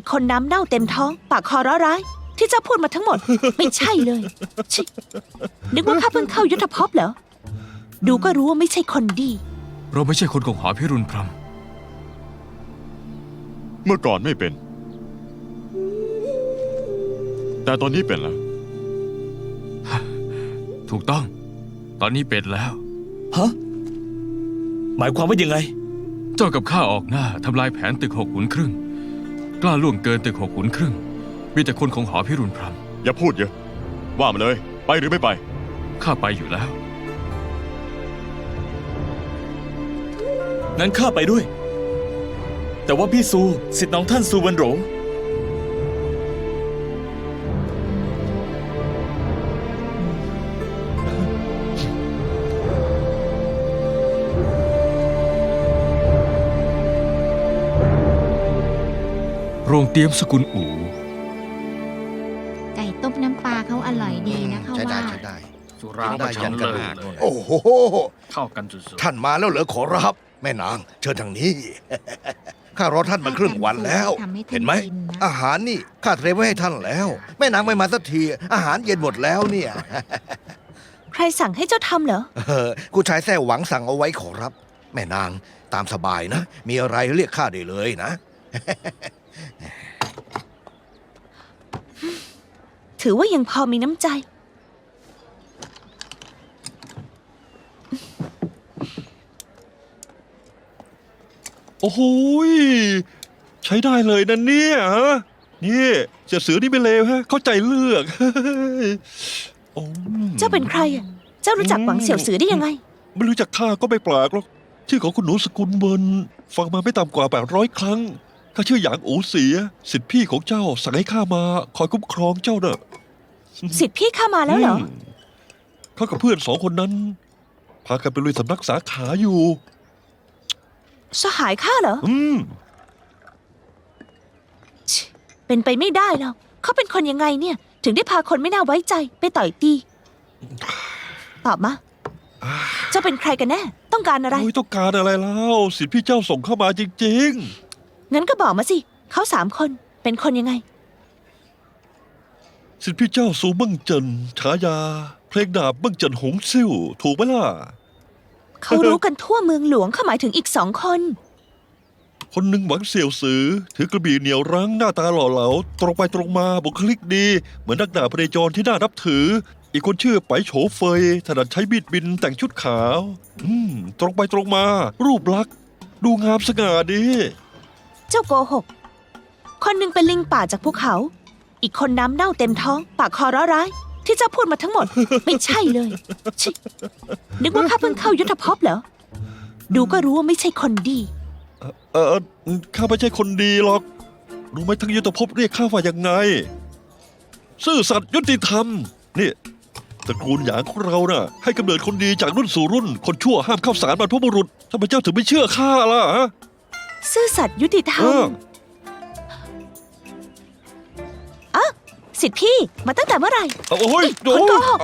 อีกคนน้ำเน่าเต็มท้อง ปากคอร้อร้าย ที่เจ้าพูดมาทั้งหมด ไม่ใช่เลยชินึกว่าข้าเพิ่งเข้ายุทธภพเหรอ ดูก็รู้ว่าไม่ใช่คนดี เราไม่ใช่คนของหาพิรุณพรหมเมื่อก่อนไม่เป็น แต่ตอนนี้เป็นแล้ว ถูกต้อง ตอนนี้เป็นแล้ว ฮะ หมายความว่ายังไง เจ้ากับข้าออกหน้าทำลายแผนตึกหกขุนครึ่ง กล้าล่วงเกินตึกหกขุนครึ่ง มีแต่คนของหอพิรุณพรหมอย่าพูดเยอะ ว่ามาเลย ไปหรือไม่ไป ข้าไปอยู่แล้วงั้นข้าไปด้วย แต่ว่าพี่ซูสิทธิ์น้องท่านซูวันโหลง โรงเตรียมสกุลอู่ไก่ต้มน้ำปลาเขาอร่อยดีนะเขาใช้ได้ว่า ใช้ได้สุราได้ก็ยัช่างงกันเลิหาศกเลยโอ้โห เข้ากันสุดท่านมาแล้วเหรอขอรับ แม่นาง เชิญทางนี้ ข้ารอท่านมาครึ่งวันแล้ว ทำให้ท่านเห็นไหม กินนะ อาหารนี่ข้าเตรียมไว้ให้ท่านแล้ว แม่นางไม่มาสักที อาหารเย็นหมดแล้วเนี่ย ใครสั่งให้เจ้าทำเหรอ เออกูชายแท้หวังสั่งเอาไว้ขอรับ แม่นางตามสบายนะ มีอะไรเรียกข้าได้เลยนะ ถือว่ายังพอมีน้ำใจ โอ้โหยใช้ได้เลยนะเนี่ยฮะนี่เสียเสือนี่ไม่เลวฮะ เข้าใจเลือกโอ้เจ้าเป็นใครอะเจ้ารู้จักหวังเสี่ยวสือได้ยังไง ไม่รู้จักข้าก็ไม่แปลกหรอก ชื่อของคุณหนูสกุลเวินฟังมาไม่ต่ำกว่าแปดร้อยครั้ง ข้าชื่อหยางอูเสีย สิทธิพี่ของเจ้าสั่งให้ข้ามาคอยคุ้มครองเจ้าเนอะสิทธิ์พี่เข้ามาแล้วเหรอมเขากับเพื่อนสองคนนั้น พากันไปลุยสำนักสาขาอยู่ สหายข้าเหรออืม ชิเป็นไปไม่ได้หรอกเขาเป็นคนยังไงเนี่ย ถึงได้พาคนไม่น่าไว้ใจไปต่อยตี ตอบมาเจ้าเป็นใครกันแน่ ต้องการอะไร โอ้ยต้องการอะไรแล้วสิทธิพี่เจ้าส่งเข้ามาจริงๆ งั้นก็บอกมาสิ เขาสามคนเป็นคนยังไง สิทธิพี่เจ้าซูเบิ้งเจินฉายา เพลงดาบเบิ้งเจินหงซิ่วถูกไหมล่ะ เขารู้กันทั่วเมืองหลวงเขาหมายถึงอีกสองคน คนหนึ่งหวังเสี่ยวสือ ถือกระบี่เหนียวรั้งหน้าตาหล่อเหลา ตรงไปตรงมาบุคลิกดี เหมือนนักดาบพเนจรที่น่านับถือ อีกคนชื่อไปโฉเฟยถนัดใช้มีดบินแต่งชุดขาว อืม ตรงไปตรงมา รูปลักษณ์ดูงามสง่าดี เจ้าโกหก คนหนึ่งเป็นลิงป่าจากภูเขา อีกคนน้ำเน่าเต็มท้อง ปากคอร้อร้าย ที่เจ้าพูดมาทั้งหมด ไม่ใช่เลยชินึกว่าข้าเพิ่งเข้ายุทธภพเหรอ ดูก็รู้ว่าไม่ใช่คนดี เออข้าไม่ใช่คนดีหรอก รู้ไหมทั้งยุทธภพเรียกข้าว่ายังไง ซื่อสัตย์ยุติธรรม นี่ตระกูลหยางของเราน่ะ ให้กำเนิดคนดีจากรุ่นสู่รุ่น คนชั่วห้ามเข้าสารบรรพบุรุษทำไมเจ้าถึงไม่เชื่อข้าล่ะฮะ ซื่อสัตย์ยุติธรรเอมอสิทธิพี่ มาตั้งแต่เมื่อไหร่เอาโอ้ยคนโกหก